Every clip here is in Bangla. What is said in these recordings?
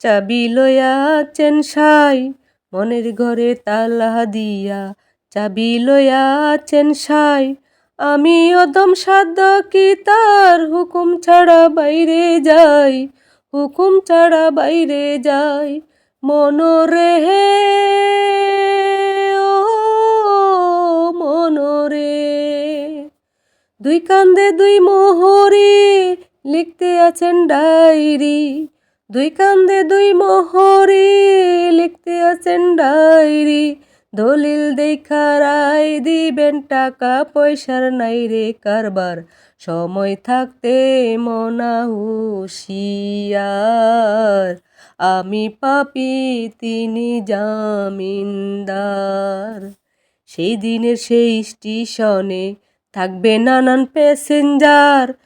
চাবি লয়া আছেন সাই, মনের ঘরে তালা দিয়া। চাবি লয়া আছেন সাই, আমি অদম সাধ্য কি তার হুকুম ছাড়া বাইরে যাই? হুকুম ছাড়া বাইরে যাই, মনরে হে, ও মনরে। দুই কান্দে দুই মোহরি লিখতে আছেন ডায়েরি দুই কান্দে দুই মোহরি লিখতে আছেন ডায়েরি। দলিল দেখা রায় দিবেন টাকা, পয়সার নাই রে কারবার। সময় থাকতে মনা হুশিয়ার আমি পাপি, তিনি জামিনদার। সেই দিনের সেই স্টেশনে থাকবে নানান প্যাসেঞ্জার।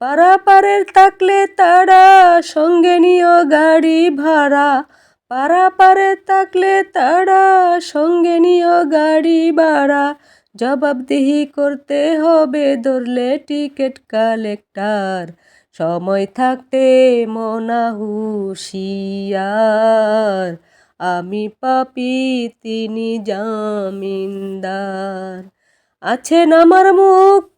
পারাপারের থাকলে তারা, সঙ্গে নিও গাড়ি ভাড়া। পারাপারে থাকলে তারা, সঙ্গে নিও গাড়ি ভাড়া। জবাবদিহি করতে হবে ধরলে টিকিট কালেক্টার। সময় থাকতে মনা হুশিয়ার। আমি পাপি, তিনি জামিনদার। আছেন আমার